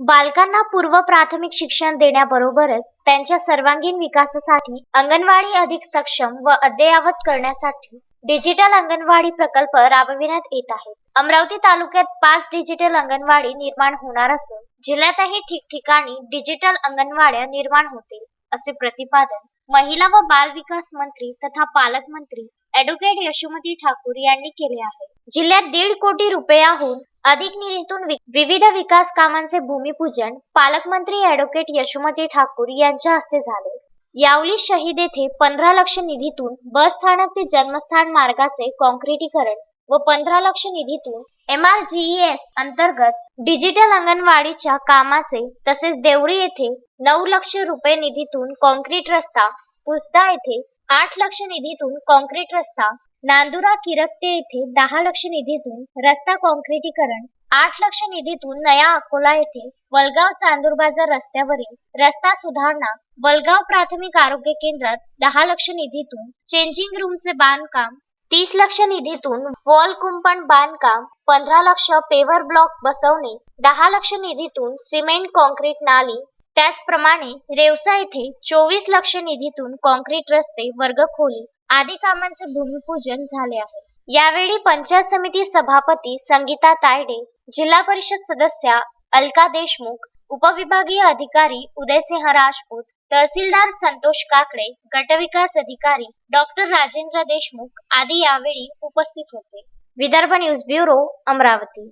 बालकांना पूर्व प्राथमिक शिक्षण देण्याबरोबरच त्यांच्या सर्वांगीण विकासासाठी अंगणवाडी अधिक सक्षम व अद्ययावत करण्यासाठी डिजिटल अंगणवाडी प्रकल्प राबविण्यात येत आहे अमरावती तालुक्यात पाच डिजिटल अंगणवाडी निर्माण होणार असून जिल्ह्यातही ठिकठिकाणी डिजिटल अंगणवाड्या निर्माण होतील असे प्रतिपादन महिला व बाल विकास मंत्री तथा पालकमंत्री ऍडव्होकेट यशोमती ठाकूर यांनी केले आहे. जिल्ह्यात दीड कोटी रुपयाहून अधिक निधीतून विविध विकास कामांचे भूमिपूजन पालकमंत्री ॲडव्होकेट यशोमती ठाकूर यांच्या हस्ते झाले. यावली शहीद येथे पंधरा लक्ष निधीतून बस स्थानक ते जन्मस्थान मार्गाचे कॉन्क्रिटीकरण व पंधरा लक्ष निधीतून एम आर अंतर्गत डिजिटल अंगणवाडीच्या कामाचे तसेच देवरी येथे नऊ लक्ष रुपये निधीतून कॉन्क्रीट रस्ता पुसदा येथे आठ लक्ष निधीतून कॉन्क्रीट रस्ता नांदुरा किरकते येथे दहा लक्ष निधीतून रस्ता कॉन्क्रिटीकरण आठ लक्ष निधीतून नया अकोला येथे वलगाव चांदूर बाजार रस्त्यावरील रस्ता सुधारणा वलगाव प्राथमिक आरोग्य केंद्रात दहा लक्ष निधीतून चेंजिंग रूमचे बांधकाम तीस लक्ष निधीतून वॉल कुंपण बांधकाम पंधरा लक्ष पेवर ब्लॉक बसवणे दहा लक्ष निधीतून सिमेंट कॉन्क्रीट नाली त्याचप्रमाणे रेवसा येथे चोवीस लक्ष निधीतून कॉन्क्रीट रस्ते वर्ग खोली आदी कामांचे भूमिपूजन झाले आहे. यावेळी पंचायत समिती सभापती संगीता तायडे जिल्हा परिषद सदस्या अलका देशमुख उपविभागीय अधिकारी उदयसिंह राजपूत तहसीलदार संतोष काकडे गटविकास अधिकारी डॉक्टर राजेंद्र देशमुख आदी यावेळी उपस्थित होते. Vidarbha news bureau Amravati.